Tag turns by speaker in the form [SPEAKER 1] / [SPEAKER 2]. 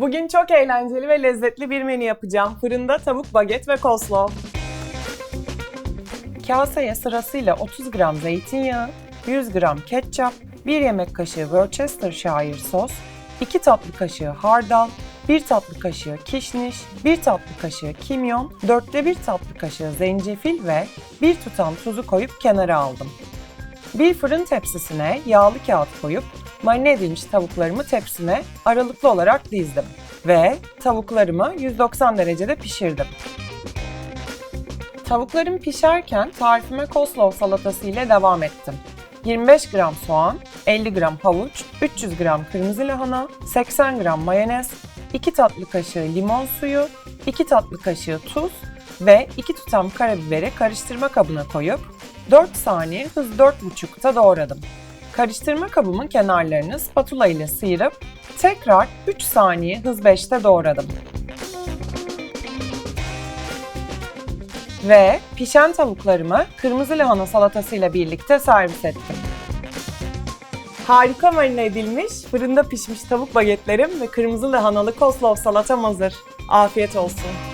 [SPEAKER 1] Bugün çok eğlenceli ve lezzetli bir menü yapacağım. Fırında tavuk baget ve coleslaw. Kaseye sırasıyla 30 gram zeytinyağı, 100 gram ketçap, 1 yemek kaşığı Worcestershire sos, 2 tatlı kaşığı hardal, 1 tatlı kaşığı kişniş, 1 tatlı kaşığı kimyon, 4'te 1 tatlı kaşığı zencefil ve 1 tutam tuzu koyup kenara aldım. Bir fırın tepsisine yağlı kağıt koyup marine edilmiş tavuklarımı tepsime aralıklı olarak dizdim ve tavuklarımı 190 derecede pişirdim. Tavuklarım pişerken tarifime coleslaw salatası ile devam ettim. 25 gram soğan, 50 gram havuç, 300 gram kırmızı lahana, 80 gram mayonez, 2 tatlı kaşığı limon suyu, 2 tatlı kaşığı tuz ve 2 tutam karabiberi karıştırma kabına koyup 4 saniye hız 4.5'ta doğradım. Karıştırma kabımın kenarlarını spatula ile sıyırıp tekrar 3 saniye hız 5'te doğradım. Ve pişen tavuklarımı kırmızı lahana salatasıyla birlikte servis ettim. Harika marine edilmiş, fırında pişmiş tavuk bagetlerim ve kırmızı lahanalı coleslaw salatam hazır. Afiyet olsun.